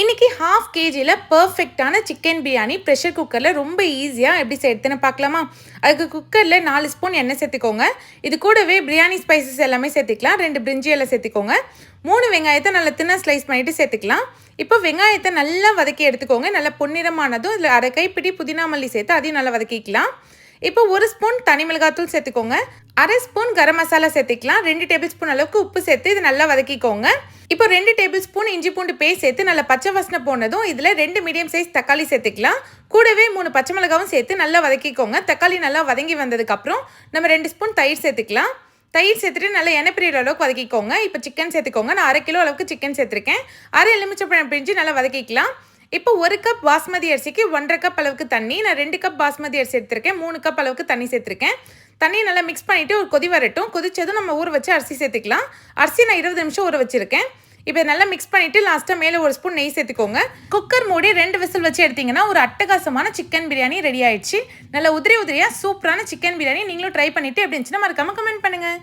இன்னைக்கு ஹாஃப் கேஜியில் பர்ஃபெக்டான chicken biryani pressure குக்கரில் ரொம்ப ஈஸியாக எப்படி சேர்த்துன்னு பார்க்கலாமா? அதுக்கு குக்கரில் நாலு ஸ்பூன் எண்ணெய் சேர்த்துக்கோங்க. இது கூடவே பிரியாணி ஸ்பைசஸ் எல்லாமே சேர்த்துக்கலாம். ரெண்டு பிரிஞ்சி எல்லாம் சேர்த்துக்கோங்க. மூணு வெங்காயத்தை நல்லா தின்ன ஸ்லைஸ் பண்ணிவிட்டு சேர்த்துக்கலாம். இப்போ வெங்காயத்தை நல்லா வதக்கி எடுத்துக்கோங்க. நல்லா பொன்னிறமானதும் இதில் அரை கைப்பிடி புதினா மல்லி சேர்த்து அதையும் நல்லா வதக்கிக்கலாம். இப்போ ஒரு ஸ்பூன் தனி மிளகாத்தூள் சேர்த்துக்கோங்க. அரை ஸ்பூன் கரம் மசாலா சேர்த்துக்கலாம். ரெண்டு டேபிள் ஸ்பூன் அளவுக்கு உப்பு சேர்த்து இது நல்லா வதக்கிக்கோங்க. இப்போ ரெண்டு டேபிள் ஸ்பூன் இஞ்சி பூண்டு பேஸ்ட் சேர்த்து நல்லா பச்சை வாசனை போனதும் இதில் ரெண்டு மீடியம் சைஸ் தக்காளி சேர்த்துக்கலாம். கூடவே மூணு பச்சை மிளகாவும் சேர்த்து நல்லா வதக்கிக்கோங்க. தக்காளி நல்லா வதங்கி வந்ததுக்கப்புறம் நம்ம ரெண்டு ஸ்பூன் தயிர் சேர்த்துக்கலாம். தயிர் சேர்த்துட்டு நல்லா எண்ணெய் பிரியிற அளவுக்கு வதக்கிக்கோங்க. இப்போ சிக்கன் சேர்த்துக்கோங்க. நான் அரை கிலோ அளவுக்கு சிக்கன் சேர்த்துருக்கேன். அரை எலுமிச்சப்பழம் பிரிஞ்சு நல்லா வதக்கிக்கலாம். இப்போ ஒரு கப் பாஸ்மதி அரிசிக்கு ஒன்றரை கப் அளவுக்கு தண்ணி. நான் ரெண்டு கப் பாஸ்மதி அரிசி எடுத்திருக்கேன். மூணு கப் அளவுக்கு தண்ணி சேர்த்துருக்கேன். தண்ணியை நல்லா மிக்ஸ் பண்ணிவிட்டு ஒரு கொதி வரட்டும். கொதிச்சதும் நம்ம ஊற வச்சு அரிசி சேர்த்துக்கலாம். அரிசி நான் இருபது நிமிஷம் ஊற வச்சுருக்கேன். இப்போ நல்லா மிக்ஸ் பண்ணிவிட்டு லாஸ்ட்டாக மேலே ஒரு ஸ்பூன் நெய் சேர்த்துக்கோங்க. குக்கர் மூடி ரெண்டு விசில் வச்சு எடுத்திங்கன்னா ஒரு அட்டகாசமான சிக்கன் பிரியாணி ரெடி ஆயிடுச்சு. நல்லா உதிரி உதிரியாக சூப்பரான சிக்கன் பிரியாணி நீங்களும் ட்ரை பண்ணிவிட்டு எப்படி இருந்துச்சுன்னா மறக்காமல் கமெண்ட் பண்ணுங்கள்